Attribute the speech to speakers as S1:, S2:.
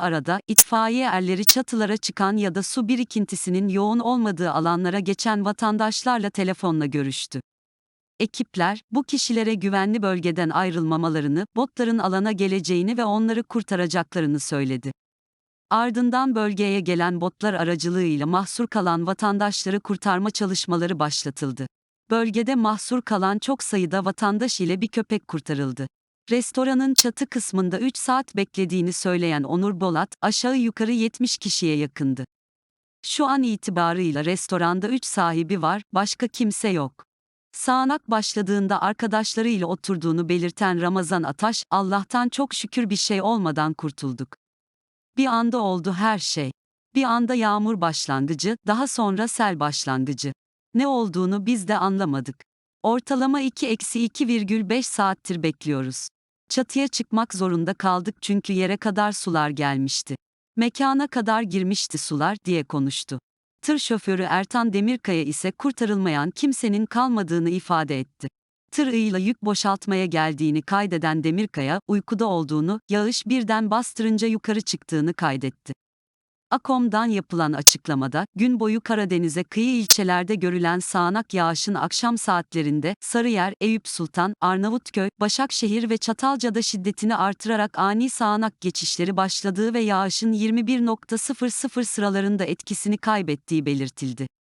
S1: arada, itfaiye erleri çatılara çıkan ya da su birikintisinin yoğun olmadığı alanlara geçen vatandaşlarla telefonla görüştü. Ekipler, bu kişilere güvenli bölgeden ayrılmamalarını, botların alana geleceğini ve onları kurtaracaklarını söyledi. Ardından bölgeye gelen botlar aracılığıyla mahsur kalan vatandaşları kurtarma çalışmaları başlatıldı. Bölgede mahsur kalan çok sayıda vatandaş ile bir köpek kurtarıldı. Restoranın çatı kısmında 3 saat beklediğini söyleyen Onur Bolat, aşağı yukarı 70 kişiye yakındı. Şu an itibarıyla restoranda 3 sahibi var, başka kimse yok. Sağanak başladığında arkadaşlarıyla oturduğunu belirten Ramazan Ataş, Allah'tan çok şükür bir şey olmadan kurtulduk. Bir anda oldu her şey. Bir anda yağmur başlangıcı, daha sonra sel başlangıcı. Ne olduğunu biz de anlamadık. Ortalama 2-2,5 saattir bekliyoruz. Çatıya çıkmak zorunda kaldık çünkü yere kadar sular gelmişti. Mekana kadar girmişti sular diye konuştu. Tır şoförü Ertan Demirkaya ise kurtarılmayan kimsenin kalmadığını ifade etti. Tırıyla yük boşaltmaya geldiğini kaydeden Demirkaya, uykuda olduğunu, yağış birden bastırınca yukarı çıktığını kaydetti. AKOM'dan yapılan açıklamada, gün boyu Karadeniz'e kıyı ilçelerde görülen sağanak yağışın akşam saatlerinde, Sarıyer, Eyüp Sultan, Arnavutköy, Başakşehir ve Çatalca'da şiddetini artırarak ani sağanak geçişleri başladığı ve yağışın 21.00 sıralarında etkisini kaybettiği belirtildi.